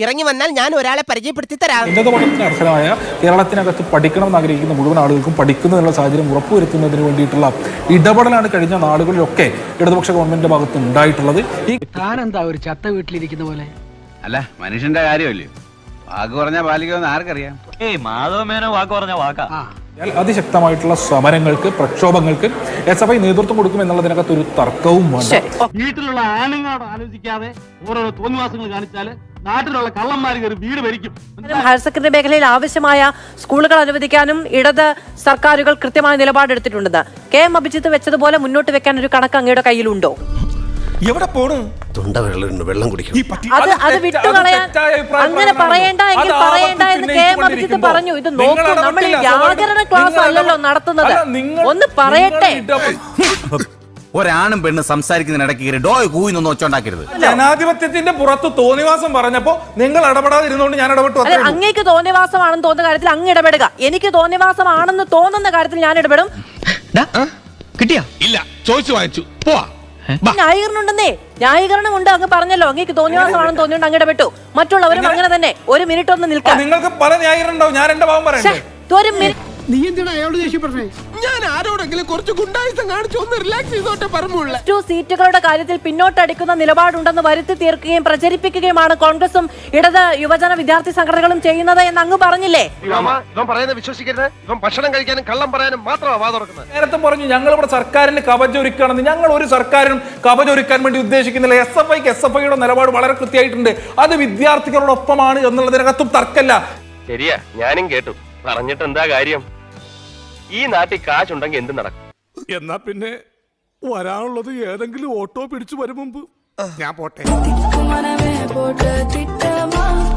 ഇറങ്ങി വന്നാൽ ഞാൻ ഒരാളെ പരിചയപ്പെടുത്തി തരാം. ഉന്നത പഠനത്തിന് അർഹരായ കേരളത്തിനകത്ത് പഠിക്കണമെന്ന് ആഗ്രഹിക്കുന്ന മുഴുവൻ ആളുകൾക്കും പഠിക്കുന്നതിനുള്ള സാഹചര്യം ഉറപ്പുവരുത്തുന്നതിന് വേണ്ടിയിട്ടുള്ള ഇടപെടലാണ് കഴിഞ്ഞ നാടുകളിലൊക്കെ ഇടതുപക്ഷ ഗവൺമെന്റിന്റെ ഭാഗത്ത് ഉണ്ടായിട്ടുള്ളത് ഈ താനെന്താ ഒരു ചത്ത വീട്ടിലിരിക്കുന്ന പോലെ? അല്ല മനുഷ്യന്റെ കാര്യമല്ലേ? വാക്ക് പറഞ്ഞാൽ പാലിക്കുമെന്ന് ആർക്കറിയാം? ഏയ് മാധവമേനോ വാക്ക് പറഞ്ഞ വാക്കാ. ആ. അതിശക്തമായിട്ടുള്ള സമരങ്ങൾക്ക് പ്രക്ഷോഭങ്ങൾക്ക് എസ് എഫ് ഐ നേതൃത്വം കൊടുക്കും എന്നുള്ളതിനകത്ത് ഒരു തർക്കവും വേണ്ട. വീട്ടിലുള്ള ആണുങ്ങളോട് ആലോചിക്കാതെ ഓരോ തോന്നിവാസങ്ങൾ കാണിച്ചാൽ നാട്ടിലുള്ള കള്ളന്മാർ കയറി വീട് ഭരിക്കും. ഹയർ സെക്കൻഡറി മേഖലയിൽ ആവശ്യമായ സ്കൂളുകൾ അനുവദിക്കാനും ഇടത് സർക്കാരുകൾ കൃത്യമായ നിലപാടെടുത്തിട്ടുണ്ടെന്ന് കെ എം അഭിജിത്ത് വെച്ചതുപോലെ മുന്നോട്ട് വെക്കാൻ ഒരു കണക്ക് അങ്ങയുടെ കയ്യിലുണ്ടോ? എവിടെ പോണു? തൊണ്ട വെള്ളം വെള്ളം കുടിക്കണം അത് അത് വിട്ടുകളയാൻ അങ്ങനെ പറയേണ്ട എങ്കിൽ പറയേണ്ട എന്ന് കെ എം അഭിജിത്ത് പറഞ്ഞു. ഇത് നോക്കൂ നമ്മൾ ഈ വ്യാകരണ ക്ലാസ് അല്ലല്ലോ നടത്തുന്നത്. ഒന്ന് പറയട്ടെ. ഒരാണും പെണ്ണും സംസാരിക്കുന്നതിനിടയ്ക്ക് കയറി ഡോയ് നിന്ന് ഒച്ചുണ്ടാക്കരുത് ജനാധിപത്യത്തിന്റെ പുറത്ത് തോന്നിവാസം പറഞ്ഞപ്പോ നിങ്ങൾ ഇടപെടാതിരുന്നോണ്ട് ഞാൻ ഇടപെട്ടു അല്ലെ. അങ്ങേക്ക് തോന്നിവാസമാണെന്ന് തോന്നുന്ന കാര്യത്തിൽ അങ്ങ് ഇടപെടുക. എനിക്ക് തോന്നിവാസമാണെന്ന് തോന്നുന്ന കാര്യത്തിൽ ഞാൻ ഇടപെടും. കിട്ടിയാ? ഇല്ല ചോദിച്ചു വാങ്ങിച്ചു. പോവാ. ന്യായീകരണം ഉണ്ടെന്നേ ന്യായീകരണം ഉണ്ട് അങ്ങ് പറഞ്ഞല്ലോ. അങ്ങേക്ക് തോന്നിയവാസമാണെന്ന് തോന്നിയോണ്ട് അങ്ങ് ഇടപെട്ടു. മറ്റുള്ളവരും അങ്ങനെ തന്നെ. ഒരു മിനിറ്റ് ഒന്ന് നിൽക്കാം. നിങ്ങൾക്ക് പല ന്യായീകരണം ഉണ്ടാവും ഞാൻ എന്റെ ഭാവം പറയാം ഒരു മിനിറ്റ് നീ എന്തിനാ അയാളോട് ദേഷ്യപ്പെട്ടേ ഞാൻ ആരോടെങ്കിലും കുറച്ച് ഗുണ്ടായുസം കാണിച്ചു ഒന്ന് റിലാക്സ് ചെയ്തോട്ടെ പറഞ്ഞുള്ള ടു സീറ്റുകളുടെ കാര്യത്തിൽ പിന്നോട്ടടിക്കുന്ന നിലപാടുണ്ടെന്ന് വരുത്തി തീർക്കുകയും പ്രചരിപ്പിക്കുകയുമാണ് കോൺഗ്രസും ഇടത് യുവജന വിദ്യാർത്ഥി സംഘടനകളും ചെയ്യുന്നത് എന്ന് അങ്ങ് പറഞ്ഞില്ലേ? പറയുന്നത് വിശ്വസിക്കരുത്. ഭക്ഷണം കഴിക്കാനും കള്ളം പറയാനും മാത്രമാ വാ നേരത്തെ പറഞ്ഞു ഞങ്ങൾ ഇവിടെ സർക്കാരിന് കവചൊരുക്കുകയാണെന്ന് ഞങ്ങൾ ഒരു സർക്കാരിനും കവചൊരുക്കാൻ വേണ്ടി ഉദ്ദേശിക്കുന്നില്ല. എസ് എഫ് ഐക്ക് എസ് എഫ് ഐയുടെ നിലപാട് വളരെ കൃത്യമായിട്ടുണ്ട്. അത് വിദ്യാർത്ഥികളോടൊപ്പമാണ് എന്നുള്ളതിനകത്തും തർക്കല്ല ശരിയാ ഞാനും കേട്ടു. പറഞ്ഞിട്ട് എന്താ കാര്യം? ഈ നാട്ടിൽ കാശുണ്ടെങ്കിൽ എന്ത് നടക്കും? എന്നാ പിന്നെ വരാനുള്ളത് ഏതെങ്കിലും ഓട്ടോ പിടിച്ചു വരും മുമ്പ്. ഞാൻ പോട്ടെ.